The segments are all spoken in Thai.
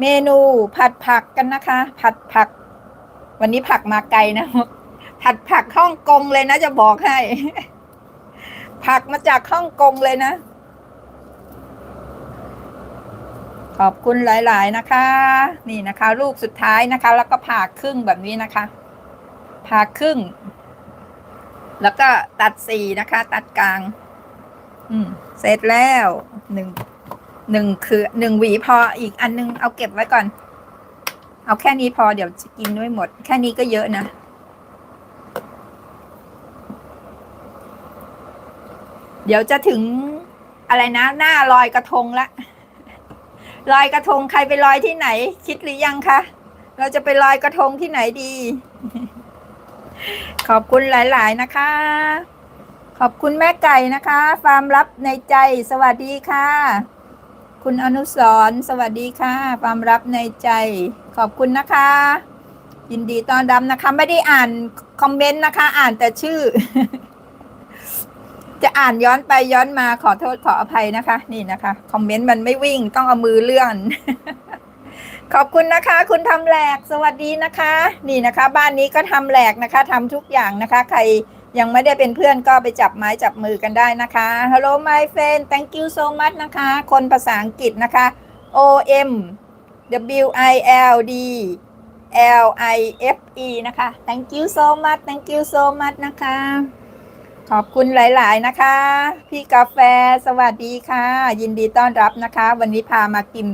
เมนูผัดผักกันนะคะ ผัดผัก วันนี้ผักมาไกลนะ ผัดผักฮ่องกงเลยนะจะบอกให้ ผักมาจากฮ่องกงเลยนะ ขอบคุณหลาย ๆ นะคะ นี่นะคะ ลูกสุดท้ายนะคะ แล้วก็ผ่าครึ่งแบบนี้นะคะ ผ่าครึ่ง แล้วก็ตัดสี่นะคะ ตัดกลาง อืม เสร็จแล้วหนึ่ง หนึ่งคือหนึ่งหวีพออีกอันนึงเอาเก็บไว้ก่อน เอาแค่นี้พอเดี๋ยวจะกินไม่หมด แค่นี้ก็เยอะนะเดี๋ยวจะถึงอะไรนะ หน้าลอยกระทงละลอยกระทงใครไปลอยที่ไหน คิดหรือยังคะเราจะไปลอยกระทงที่ไหนดี ขอบคุณหลาย ๆ นะคะ ขอบคุณแม่ไก่นะคะ ฟาร์มลับในใจสวัสดีค่ะ คุณอนุสรสวัสดีค่ะฟามรับในใจ ขอบคุณนะคะ ยินดีต้อนรับนะคะ ไม่ได้อ่านคอมเมนต์นะคะ อ่านแต่ชื่อ จะอ่านย้อนไปย้อนมาขอโทษขออภัยนะคะ นี่นะคะ คอมเมนต์มันไม่วิ่งต้องเอามือเลื่อน ขอบคุณนะคะ คุณทำแหลกสวัสดีนะคะ นี่นะคะ บ้านนี้ก็ทำแหลกนะคะทำทุกอย่างนะคะ ใคร ยังไม่ได้เป็นเพื่อนก็ไปจับไม้จับมือกันได้นะคะ Hello my friend thank you so much นะคะ คนภาษาอังกฤษนะคะ O M W I L D L I F E นะคะ thank you so much thank you so much นะคะ ขอบคุณหลาย ๆ นะคะ พี่กาแฟสวัสดีค่ะ ยินดีต้อนรับนะคะ วันนี้พามากิน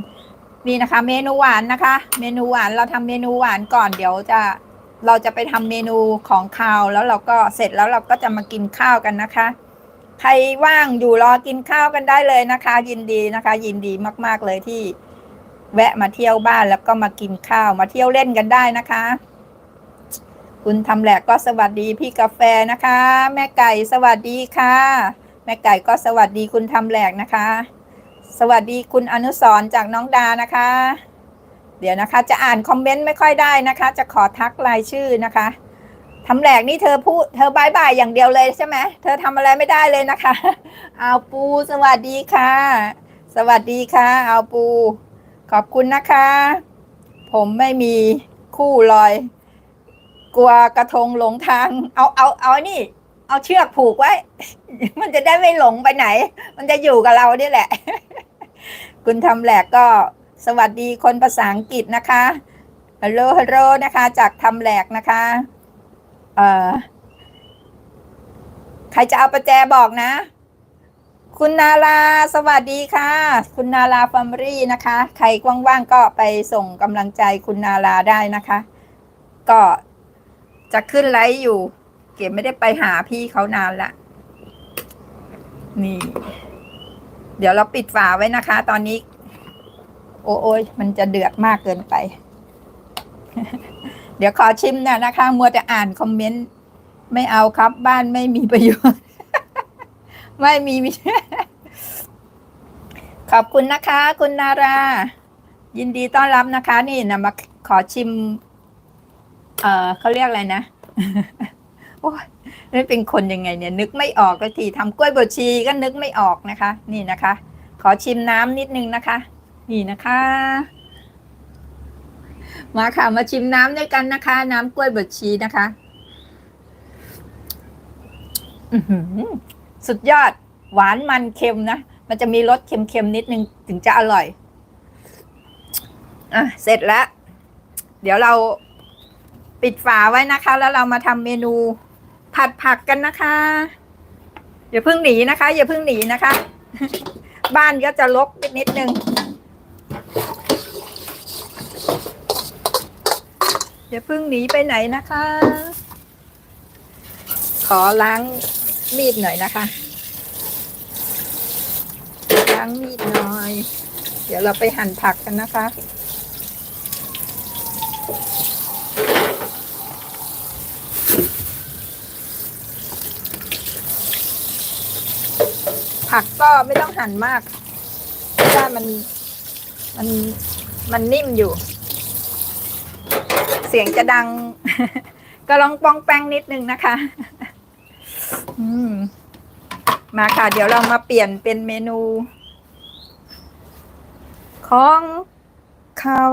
นี่นะคะ เมนูหวานนะคะ เมนูหวานเราทำเมนูหวานก่อนเดี๋ยวจะ เราจะไปทำเมนูของคาวแล้วเราก็เสร็จแล้วเราก็จะมากินข้าวกันนะคะ ใครว่างอยู่รอกินข้าวกันได้เลยนะคะ ยินดีนะคะ ยินดีมาก ๆเลยที่ แวะมาเที่ยวบ้านแล้วก็มากินข้าวมาเที่ยวเล่นกันได้นะคะ คุณทำแหลกก็สวัสดีพี่กาแฟนะคะ แม่ไก่สวัสดีค่ะ แม่ไก่ก็สวัสดีคุณทำแหลกนะคะ สวัสดีคุณอนุสรจากน้องดานะคะ เดี๋ยวนะคะ จะอ่านคอมเมนต์ไม่ค่อยได้นะคะ จะขอทักรายชื่อนะคะทำแหลกนี่เธอพูดเธอบายบายอย่างเดียวเลยใช่ไหมเธอทำอะไรไม่ได้เลยนะคะเอาปูสวัสดีค่ะ สวัสดีค่ะเอาปู ขอบคุณนะคะ ผมไม่มีคู่ลอย กลัวกระทงหลงทาง เอาเอาเอานี่ เอาเชือกผูกไว้ มันจะได้ไม่หลงไปไหน มันจะอยู่กับเราเนี่แหละ คุณทำแหลกก็ สวัสดีคนภาษาอังกฤษนะคะฮัลโหลฮัลโหลนะคะ จากทำแหลกนะคะเอ่อใครจะเอาประแจบอกนะ คุณนาราสวัสดีค่ะ คุณนาราฟาร์มรี่นะคะ ใครว่างๆก็ไปส่งกำลังใจคุณนาราได้นะคะ ก็จะขึ้นไลฟ์อยู่ เก็บไม่ได้ไปหาพี่เขานานละนี่ เดี๋ยวเราปิดฝาไว้นะคะ ตอนนี้ โอ้โอยมันจะเดือดมากเกินไป เดี๋ยวขอชิมนะนะคะมัวแต่อ่านคอมเมนต์ไม่เอาครับบ้านไม่มีประโยชน์ ไม่มีขอบคุณนะคะ คุณนารา ยินดีต้อนรับนะคะ นี่นะมาขอชิม เออเขาเรียกอะไรนะโอ้ยนี่เป็นคนยังไงเนี่ย นึกไม่ออกเลยทีทำกล้วยบวชชีก็นึกไม่ออกนะคะ นี่นะคะ ขอชิมน้ำนิดนึงนะคะ นี่นะคะ มาค่ะมาชิมน้ำด้วยกันนะคะ น้ำกล้วยบวชชีนะคะสุดยอด หวานมันเค็มนะ มันจะมีรสเค็มๆนิดนึงถึงจะอร่อย อะ เสร็จแล้ว เดี๋ยวเราปิดฝาไว้นะคะ แล้วเรามาทำเมนูผัดผักกันนะคะ อย่าเพิ่งหนีนะคะ อย่าเพิ่งหนีนะคะ บ้านก็จะลกนิดนึง อย่าเพิ่งหนีไปไหนนะคะ ขอล้างมีดหน่อยนะคะ ล้างมีดหน่อย เดี๋ยวเราไปหั่นผักกันนะคะ ผักก็ไม่ต้องหั่นมากเพราะว่ามันมันมันนิ่มอยู่ เสียงจะดัง ก็ลองปองแป้งนิดนึงนะคะมมาค่ะ เดี๋ยวเรามาเปลี่ยนเป็นเมนู ของข้าว